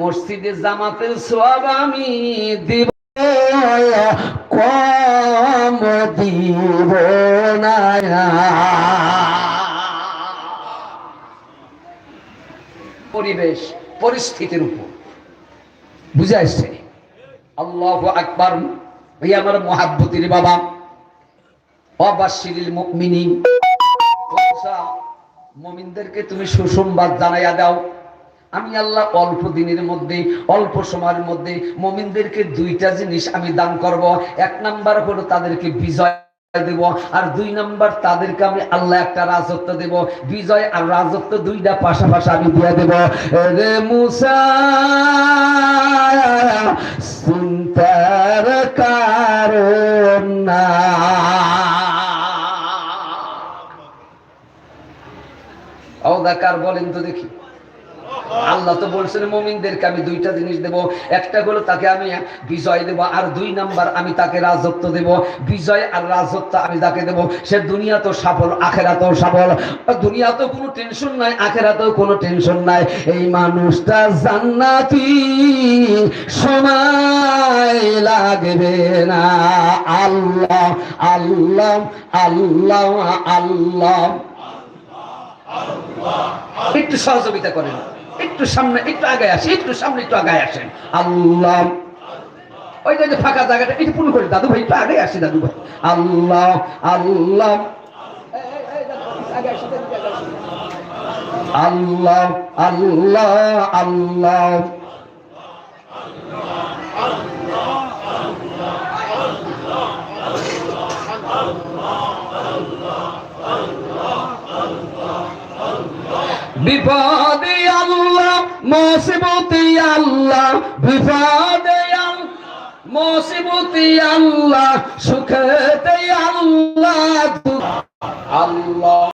মসজিদে জামাতের সব আমি দিব। কম দিব না। পরিবেশ, পরিস্থিতির উপর। বুঝে আসছে? আল্লাহ আকবার। এই আমার মহাব্বতির বাবা। অবাসিরিল মুমিনিন। মমিনদেরকে তুমি সুসংবাদ জানাইয়া দাও। আমি আল্লাহ অল্প দিনের মধ্যে, অল্প সময়ের মধ্যে মমিনদেরকে দুইটা জিনিস আমি দান করব। এক নাম্বার হলো তাদেরকে বিজয় দেব আর দুই নাম্বার তাদেরকে আমি আল্লাহ একটা রাজত্ব দেব। বিজয় আর রাজত্ব দুইটা পাশাপাশি আমি দিয়ে দেব। রে মুসা চিন্তার কারণ না। বলেন তো দেখি। আল্লাহ তো বলছেন, মমিনদেরকে আমি দুইটা জিনিস দেব। একটা হলো তাকে আমি বিজয় দেব আর দুই নাম্বার আমি তাকে রাজত্ব দেব। বিজয় আর রাজত্ব আমি তাকে দেব। সে দুনিয়া তো সফল, আখেরাতেও সফল। দুনিয়াতেও কোনো টেনশন নাই, আখেরাতেও কোনো টেনশন নাই। এই মানুষটা জান্নাতি, সময় লাগবে না। আল্লাহ আল্লাহ আল্লাহ আল্লাহ। একটু সহযোগিতা করেন। একটু সামনে, একটু আগে আসি, একটু সামনে, একটু আগে আসেন। আল্লাহ। ওই যে ফাঁকা জায়গাটা, একটু পূর্ণ করে, দাদু ভাই, একটু আগে আসি, দাদু ভাই। আল্লাহ আল্লাহ। আল্লাহ আল্লাহ আল্লাহ। বিপদে আল্লাহ মুসিবতে আল্লাহ বিপদে মুসিবতে আল্লাহ সুখেতে আল্লাহ আল্লাহ।